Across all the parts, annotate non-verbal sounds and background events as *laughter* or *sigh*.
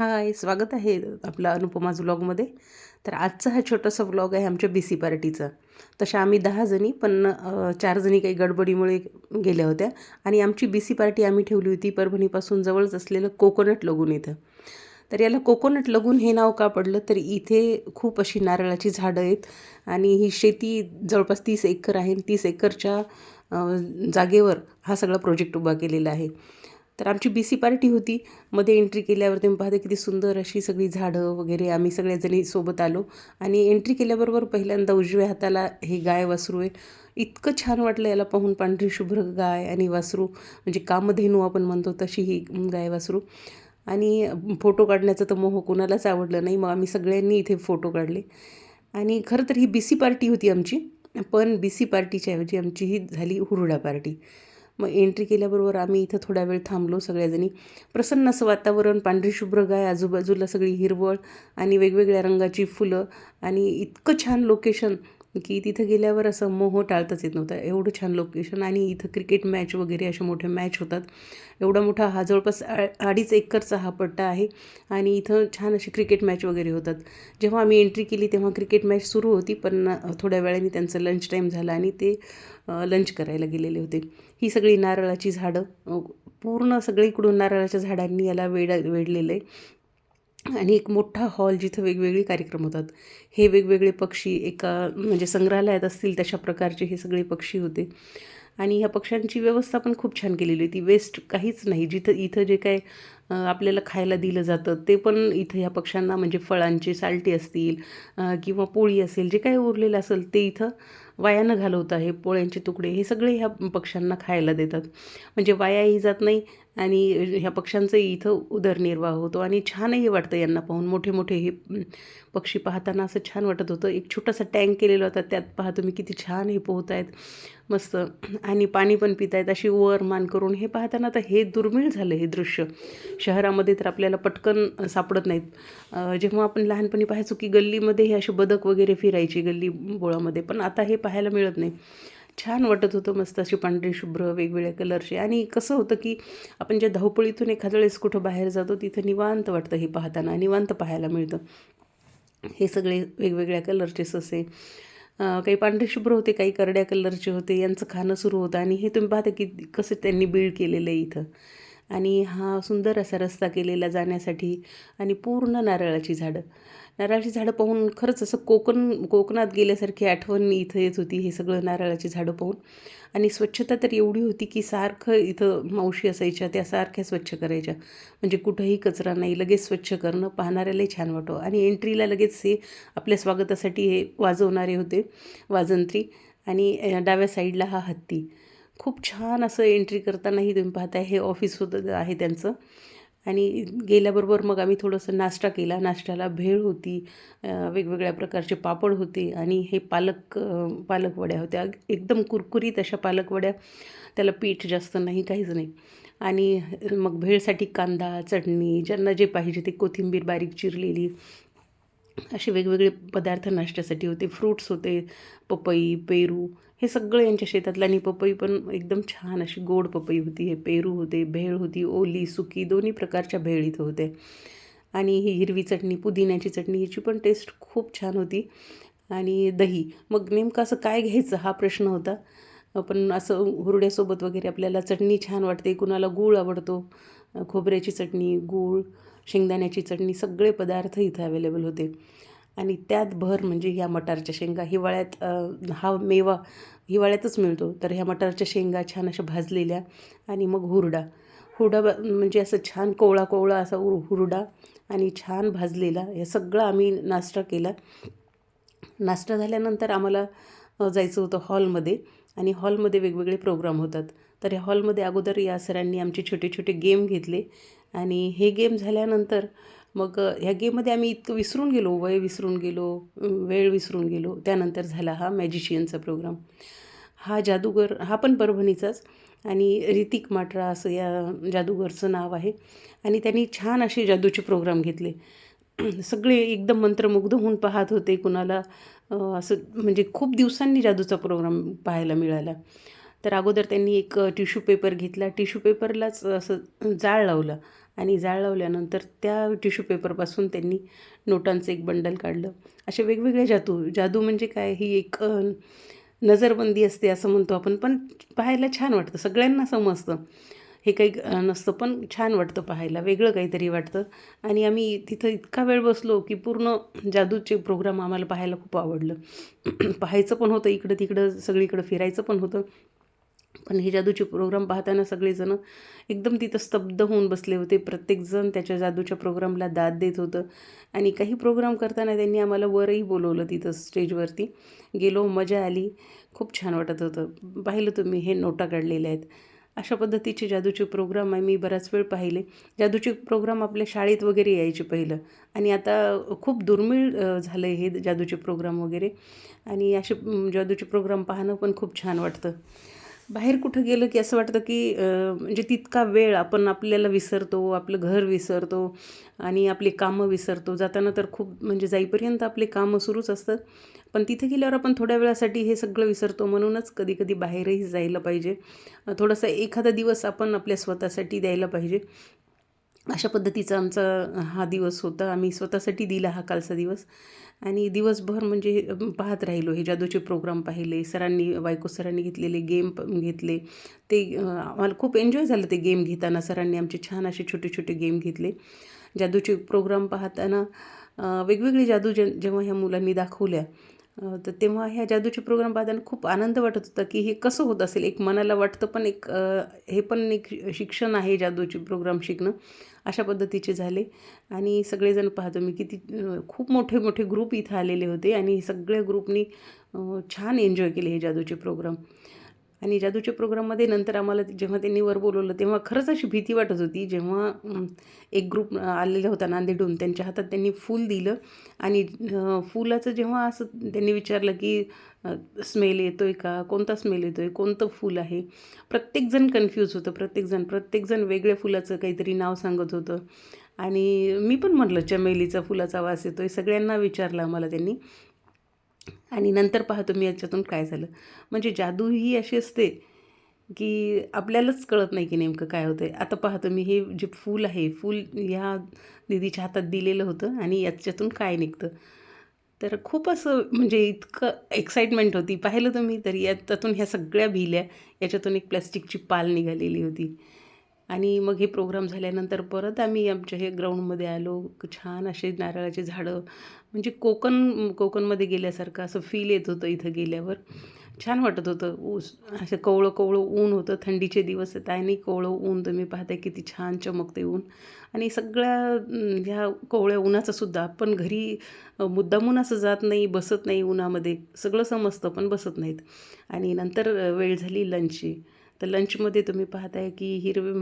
हाय स्वागत आहे आपला अनुपमाज व्लॉगमध्ये तर आजचा हा छोटासा व्लॉग आहे आमच्या बी सी पार्टीचा. तशा आम्ही दहा जणी पण चारजणी चार जणी काही गडबडीमुळे गेल्या होत्या. आणि आमची बी सी पार्टी आम्ही ठेवली होती परभणीपासून जवळच असलेलं कोकोनट लगून इथं. तर याला कोकोनट लगून हे नाव का पडलं? तर इथे खूप अशी नारळाची झाडं आहेत. आणि ही शेती जवळपास तीस एकर आहे. तीस एकरच्या जागेवर हा सगळा प्रोजेक्ट उभा केलेला आहे. तर आमची बी सी पार्टी होती. मध्ये एंट्री केल्यावर तुम्ही पाहता किती सुंदर अशी सगळी झाडं वगैरे आम्ही सगळ्याजणी सोबत आलो. आणि एंट्री केल्याबरोबर पहिल्यांदा उजव्या हाताला हे गाय वासरू आहे इतकं छान वाटलं याला पाहून पांढरी शुभ्र गाय आणि वासरू म्हणजे कामधेनू आपण म्हणतो तशी ही गाय वासरू. आणि फोटो काढण्याचं तर मोह कुणालाच आवडलं नाही मग आम्ही सगळ्यांनी इथे फोटो काढले. आणि खरं तर ही बी सी पार्टी होती आमची पण बी सी पार्टीच्या ऐवजी आमची ही झाली हुरडा पार्टी मग एंट्री केल्याबरोबर आम्ही इथं थोडा वेळ थांबलो सगळ्याजणी. प्रसन्न असं वातावरण पांढरी शुभ्र गाय आजूबाजूला सगळी हिरवळ आणि वेगवेगळ्या रंगाची फुलं आणि इतकं छान लोकेशन की तिथं गेल्यावर असं मोह टाळताच येत नव्हता. एवढं छान लोकेशन आणि इथं क्रिकेट मॅच वगैरे असे मोठे मॅच होतात. एवढा मोठा हा जवळपास आ अडीच एकरचा हा पट्टा आहे आणि इथं छान अशी क्रिकेट मॅच वगैरे होतात. जेव्हा आम्ही एंट्री केली तेव्हा क्रिकेट मॅच सुरू होती पण थोड्या वेळाने त्यांचं लंच टाईम झाला आणि ते लंच करायला गेलेले होते. ही सगळी नारळाची झाडं पूर्ण सगळीकडून नारळाच्या झाडांनी याला वेड वेढलेलं आहे. आणि एक मोठा हॉल जिथं वेगवेगळे कार्यक्रम होतात. हे वेगवेगळे पक्षी एका म्हणजे संग्रहालयात असतील तशा प्रकारचे हे सगळे पक्षी होते. आणि ह्या पक्ष्यांची व्यवस्था पण खूप छान केलेली होती. वेस्ट काहीच नाही. जिथं इथं जे काय आपल्याला खायला दिलं जातं ते पण इथं ह्या पक्ष्यांना म्हणजे फळांचे साल्टे असतील किंवा पोळी असेल जे काही उरलेलं असेल ते इथं वाया न घालवता हे पोळ्यांचे तुकडे हे सगळे ह्या पक्ष्यांना खायला देतात. म्हणजे वायाही जात नाही. आणि ह्या पक्ष्यांचाही इथं उदरनिर्वाह होतो आणि छानही वाटतं यांना पाहून. मोठे मोठे हे पक्षी पाहताना असं छान वाटत होतं. एक छोटासा टँक केलेला होता. त्यात पहा तुम्ही किती छान हे पोहत आहेत मस्त. आणि पाणी पण पित आहेत अशी वर मान करून हे पाहताना तर हे दुर्मिळ झालं हे दृश्य. शहरामध्ये तर आपल्याला पटकन सापडत नाहीत. जेव्हा आपण लहानपणी पाहायचो की गल्लीमध्ये हे असे बदक वगैरे फिरायची गल्ली बोळामध्ये. पण आता हे पाहायला मिळत नाही. छान वाटत होतं मस्त अशी पांढरी शुभ्र वेगवेगळ्या कलरचे आणि कसं होतं की आपण ज्या धावपळीतून एखाद्या वेळेस कुठं बाहेर जातो तिथं निवांत वाटतं हे पाहताना निवांत पाहायला मिळतं. हे सगळे वेगवेगळ्या कलरचे ससे. काही पांढरे शुभ्र होते काही करड्या कलरचे होते यांचं खाणं सुरू होतं. आणि हे तुम्ही पाहता की कसं त्यांनी बिल्ड केलेलं आहे इथं. आणि हा सुंदर असा रस्ता केलेला जाण्यासाठी आणि पूर्ण नारळाची झाडं. नारळाची झाडं पाहून खरंच असं कोकण कोकणात गेल्यासारखी आठवण इथं येत होती हे सगळं नारळाची झाडं पाहून. आणि स्वच्छता तर एवढी होती की सारखं इथं मावशी असायच्या त्या सारख्या स्वच्छ करायच्या. म्हणजे कुठंही कचरा नाही लगेच स्वच्छ करणं पाहणाऱ्यालाही छान वाटो. आणि एंट्रीला लगेच हे आपल्या स्वागतासाठी हे वाजवणारे होते वाजंत्री. आणि डाव्या साईडला हा हत्ती. खूप छान असं एंट्री करतानाही तुम्ही पाहताय हे ऑफिस होतं आहे त्यांचं. आणि गेल्याबरोबर मग आम्ही थोडंसं नाश्ता केला. नाश्त्याला भेळ होती वेगवेगळ्या प्रकारचे पापड होते आणि हे पालक पालकवड्या होत्या. एकदम कुरकुरीत अशा पालकवड्या. त्याला पीठ जास्त नाही काहीच नाही. आणि मग भेळसाठी कांदा चटणी ज्यांना जे पाहिजे ते कोथिंबीर बारीक चिरलेली असे वेगवेगळे पदार्थ नाश्त्यासाठी होते. फ्रूट्स होते पपई पेरू हे सगळं यांच्या शेतातलं आणि पपई पण एकदम छान अशी गोड पपई होती. हे पेरू होते भेळ होती ओली सुकी दोन्ही प्रकारच्या भेळ इथं होते. आणि ही हिरवी चटणी पुदिन्याची चटणी ह्याची पण टेस्ट खूप छान होती. आणि दही मग नेमकं असं काय घ्यायचं हा प्रश्न होता. पण असं हुरड्यासोबत वगैरे आपल्याला चटणी छान वाटते कुणाला गूळ आवडतो खोबऱ्याची चटणी गूळ शेंगदाण्याची चटणी सगळे पदार्थ इथं अवेलेबल होते. आणि त्यात भर म्हणजे ह्या मटारच्या शेंगा हिवाळ्यात हा मेवा हिवाळ्यातच मिळतो तर ह्या मटारच्या शेंगा छान अशा भाजलेल्या आणि मग हुरडा. हुरडा ब- म्हणजे असं छान कोवळा कोवळा असा उर हुरडा आणि छान भाजलेला. हे सगळं आम्ही नाश्ता केला. नाश्ता झाल्यानंतर आम्हाला जायचं होतं हॉलमध्ये आणि हॉलमध्ये वेगवेगळे प्रोग्राम होतात. तर ह्या हॉलमध्ये अगोदर या सरांनी आमचे छोटे छोटे गेम घेतले. आणि हे गेम झाल्यानंतर मग ह्या गेममध्ये आम्ही इतकं विसरून गेलो वय विसरून गेलो वेळ विसरून गेलो. त्यानंतर झाला हा मॅजिशियनचा प्रोग्राम हा जादूगर हा पण परभणीचाच आणि रितिक माटरा असं या जादूगरचं नाव आहे. आणि त्यांनी छान असे जादूचे प्रोग्राम घेतले. सगळे एकदम मंत्रमुग्ध होऊन पाहत होते कुणाला असं म्हणजे खूप दिवसांनी जादूचा प्रोग्राम पाहायला मिळाला. तर अगोदर त्यांनी एक टिश्यू पेपर घेतला. टिश्यू पेपरलाच असं जाळ लावलं आणि जाळ लावल्यानंतर त्या टिश्यू पेपरपासून त्यांनी नोटांचं एक बंडल काढलं. अशा वेगवेगळ्या जादू जादू म्हणजे काय? ही एक नजरबंदी असते असं म्हणतो आपण पण पाहायला छान वाटतं. सगळ्यांना समजतं. हे काही नसतं पण छान वाटतं पाहायला. वेगळं काहीतरी वाटतं. आणि आम्ही तिथं इतका वेळ बसलो की पूर्ण जादूचे प्रोग्राम आम्हाला पाहायला खूप आवडलं. *clears throat* पाहायचं पण होतं इकडं तिकडं सगळीकडं फिरायचं पण होतं. पण हे जादूचे प्रोग्राम पाहताना सगळेजण एकदम तिथं स्तब्ध होऊन बसले होते. प्रत्येकजण त्याच्या जादूच्या प्रोग्रामला दाद देत होतं. आणि काही प्रोग्राम करताना त्यांनी आम्हाला वरही बोलवलं तिथं स्टेजवरती गेलो मजा आली. खूप छान वाटत होतं. पाहिलं तुम्ही हे नोटा काढलेल्या आहेत. अशा पद्धतीचे जादूचे प्रोग्राम आम्ही बराच वेळ पाहिले. जादूचे प्रोग्राम आपल्या शाळेत वगैरे यायचे पहिलं. आणि आता खूप दुर्मिळ झालं आहे हे जादूचे प्रोग्राम वगैरे. आणि असे जादूचे प्रोग्राम पाहणं पण खूप छान वाटतं. बाहेर कुठं गेलं की असं वाटतं की म्हणजे तितका वेळ आपण आपल्याला विसरतो आपलं घर विसरतो आणि आपली कामं विसरतो. जाताना तर खूप म्हणजे जाईपर्यंत आपले कामं सुरूच असतात. पण तिथे गेल्यावर आपण थोड्या वेळासाठी हे सगळं विसरतो. म्हणूनच कधी कधी बाहेरही जायला पाहिजे. थोडासा एखादा दिवस आपण आपल्या स्वतःसाठी द्यायला पाहिजे. अशा पद्धतीचा आमचा हा दिवस होता. आम्ही स्वतःसाठी दिला हा कालचा दिवस. आणि दिवसभर म्हणजे पाहत राहिलो. हे जादूचे प्रोग्राम पाहिले सरांनी बायको सरांनी घेतलेले गेम घेतले. ते आम्हाला खूप एन्जॉय झालं ते गेम घेताना. सरांनी आमचे छान असे छोटे छोटे गेम घेतले. जादूचे प्रोग्राम पाहताना वेगवेगळे जादू जे जेव्हा ह्या मुलांनी दाखवल्या तर तेव्हा ह्या जादूचे प्रोग्राम पाहताना खूप आनंद वाटत होता की हे कसं होत असेल? एक मनाला वाटतं पण एक हे पण एक शिक्षण आहे जादूचे प्रोग्राम शिकणं. अशा पद्धतीचे झाले. आणि सगळेजण पाहतो मी किती खूप मोठे मोठे ग्रुप इथं आलेले होते. आणि सगळ्या ग्रुपनी छान एन्जॉय केले हे जादूचे प्रोग्राम आणि जादूच्या प्रोग्राममध्ये नंतर आम्हाला जेव्हा त्यांनी वर बोलवलं तेव्हा खरंच अशी भीती वाटत होती. जेव्हा एक ग्रुप आलेला होता नांदेडून त्यांच्या हातात त्यांनी फूल दिलं आणि फुलाचं जेव्हा असं त्यांनी विचारलं की स्मेल येतो आहे का? कोणता स्मेल येतो आहे कोणतं फूल आहे? प्रत्येकजण कन्फ्यूज होतं प्रत्येकजण प्रत्येकजण वेगळ्या फुलाचं काहीतरी नाव सांगत होतं. आणि मी पण म्हटलं चमेलीचा फुलाचा वास येतो आहे सगळ्यांना विचारलं आम्हाला त्यांनी. आणि नंतर पाहतो मी याच्यातून काय झालं. म्हणजे जादू ही अशी असते की आपल्यालाच कळत नाही की नेमकं काय होतं आहे आता पाहतो मी हे जे फूल आहे फूल ह्या दिदीच्या हातात दिलेलं होतं आणि याच्यातून काय निघतं. तर खूप असं म्हणजे इतकं एक्साइटमेंट होती. पाहिलं तुम्ही? तर याच्यातून ह्या सगळ्या भिल्या. याच्यातून एक प्लॅस्टिकची पाल निघालेली होती. आणि मग हे प्रोग्राम झाल्यानंतर परत आम्ही आमच्या हे ग्राउंडमध्ये आलो. छान असे नारळाचे झाडं म्हणजे कोकण कोकणमध्ये गेल्यासारखं असं फील येत होतं इथं गेल्यावर. छान वाटत होतं. ऊस असं कवळं कवळं ऊन होतं. थंडीचे दिवस आहेत आणि कवळं ऊन तुम्ही पाहताय किती छान चमकते ऊन. आणि सगळ्या ह्या कोवळ्या उन्हाचंसुद्धा आपण घरी मुद्दामून असं जात नाही बसत नाही उन्हामध्ये. सगळं समजतं पण बसत नाहीत. आणि नंतर वेळ झाली लंचची तर लंचमध्ये तुम्ही पाहताय की हिरवे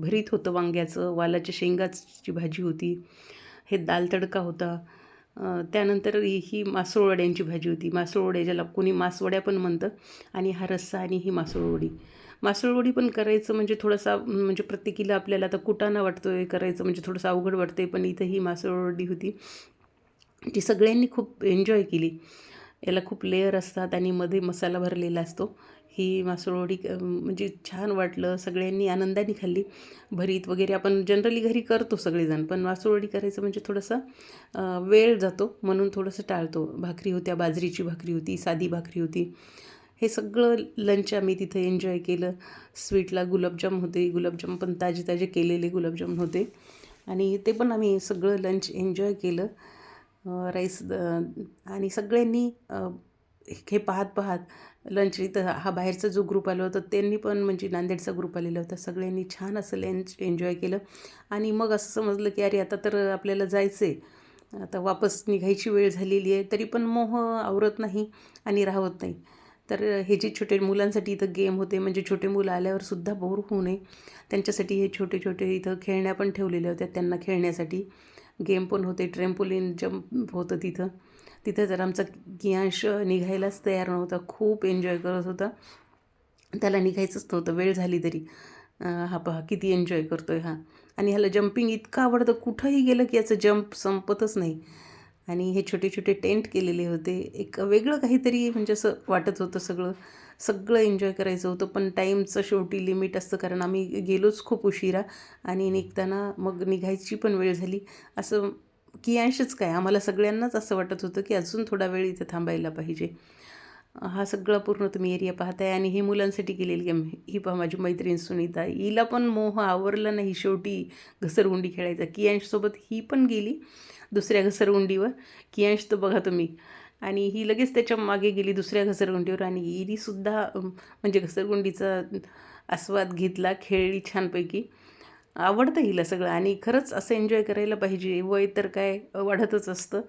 भरीत होतं वांग्याचं वालाच्या शेंगाची भाजी होती हे दाल तडका होता. त्यानंतर ही मासोळवड्यांची भाजी होती. मासोळवड्या ज्याला कोणी मासवड्या पण म्हणतं आणि हा रस्सा आणि ही मासोळवडी. मासोळवडी पण करायचं म्हणजे थोडासा म्हणजे प्रत्येकीला आपल्याला आता कुटाणा वाटतो आहे करायचं म्हणजे थोडंसं अवघड वाटते पण इथं ही मासोळवडी होती. जी सगळ्यांनी खूप एन्जॉय केली. याला खूप लेअर असतात आणि मध्ये मसाला भरलेला असतो. ही मासोळवडी म्हणजे छान वाटलं. सगळ्यांनी आनंदाने खाल्ली. भरीत वगैरे आपण जनरली घरी करतो सगळेजण पण मासोळवडी करायचं म्हणजे थोडंसं वेळ जातो. म्हणून थोडंसं टाळतो. भाकरी होत्या बाजरीची भाकरी होती साधी भाकरी होती. हे सगळं लंच आम्ही तिथं एन्जॉय केलं. स्वीटला गुलाबजाम होते. गुलाबजाम पण ताजे ताजे केलेले गुलाबजाम होते. आणि ते पण आम्ही सगळं लंच एन्जॉय केलं. राईस द आणि सगळ्यांनी हे पाहत पाहत लंच इथं हा बाहेरचा जो ग्रुप आला होता त्यांनी पण म्हणजे नांदेडचा ग्रुप आलेला होता. सगळ्यांनी छान असं लंच एन्जॉय केलं. आणि मग असं समजलं की अरे आता तर आपल्याला जायचं आहे आता वापस निघायची वेळ झालेली आहे तरी पण मोह आवरत नाही आणि राहत नाही. तर हे जे छोटे मुलांसाठी इथं गेम होते म्हणजे छोटे मुलं आल्यावर सुद्धा बोर होऊ नये. त्यांच्यासाठी हे छोटे छोटे इथं खेळण्या पण ठेवलेल्या होत्या त्यांना खेळण्यासाठी. गेम पण होते ट्रेम्पोलिन जम्प होतं तिथं. तिथं जर आमचा कियांश निघायलाच तयार नव्हता खूप एन्जॉय करत होता. त्याला निघायचंच नव्हतं वेळ झाली तरी. हा पहा किती एन्जॉय करतो आहे हा. आणि ह्याला जम्पिंग इतकं आवडतं कुठंही गेलं की याचं जम्प संपतच नाही. आणि हे छोटे छोटे टेंट केलेले होते. एक वेगळं काहीतरी म्हणजे असं वाटत होतं सगळं. सगळं एन्जॉय करायचं होतं पण टाईमचं शेवटी लिमिट असतं कारण आम्ही गेलोच खूप उशिरा. आणि निघताना मग निघायची पण वेळ झाली. असं की काय. आम्हाला सगळ्यांनाच असं वाटत होतं की अजून थोडा वेळ इथं थांबायला पाहिजे. हा सगळा पूर्ण तुम्ही एरिया पाहताय आणि हे मुलांसाठी केलेली गेम. ही पहा माझी मैत्रीण सुनीता. हिला पण मोह आवरला नाही. शेवटी घसरगुंडी खेळायचा. कियांशसोबत ही पण गेली दुसऱ्या घसरगुंडीवर. कियांश तर बघा तुम्ही. आणि ही लगेच त्याच्यामागे गेली दुसऱ्या घसरगुंडीवर आणि हिरीसुद्धा म्हणजे घसरगुंडीचा आस्वाद घेतला खेळली छानपैकी. आवडतं हिला सगळं आणि खरंच असं एन्जॉय करायला पाहिजे. वय तर काय वाढतच असतं.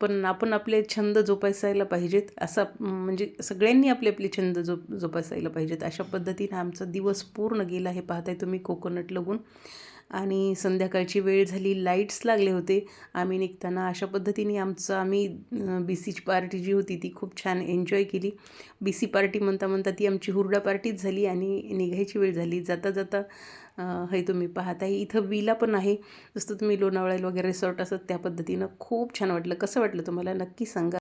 पण आपण आपले छंद जोपासायला पाहिजेत. असा म्हणजे सगळ्यांनी आपले आपले छंद जो जोपासायला पाहिजेत. अशा पद्धतीनं आमचा दिवस पूर्ण गेला हे पाहताय तुम्ही कोकोनट लगून. आणि संध्याकाळची वेळ झाली लाईट्स लागले होते. आम्ही निघताना अशा पद्धतीने आमचं आम्ही बी सीची पार्टी जी होती ती खूप छान एन्जॉय केली. बी सी पार्टी म्हणता म्हणता ती आमची हुरडा पार्टीच झाली आणि निघायची वेळ झाली. जाता जाता हे तुम्ही पाहत आहे इथं विला पण आहे. जसं तुम्ही लोणावळ्याला वगैरे रिसॉर्ट असत त्या पद्धतीनं खूप छान वाटलं. कसं वाटलं तुम्हाला? नक्की सांगा.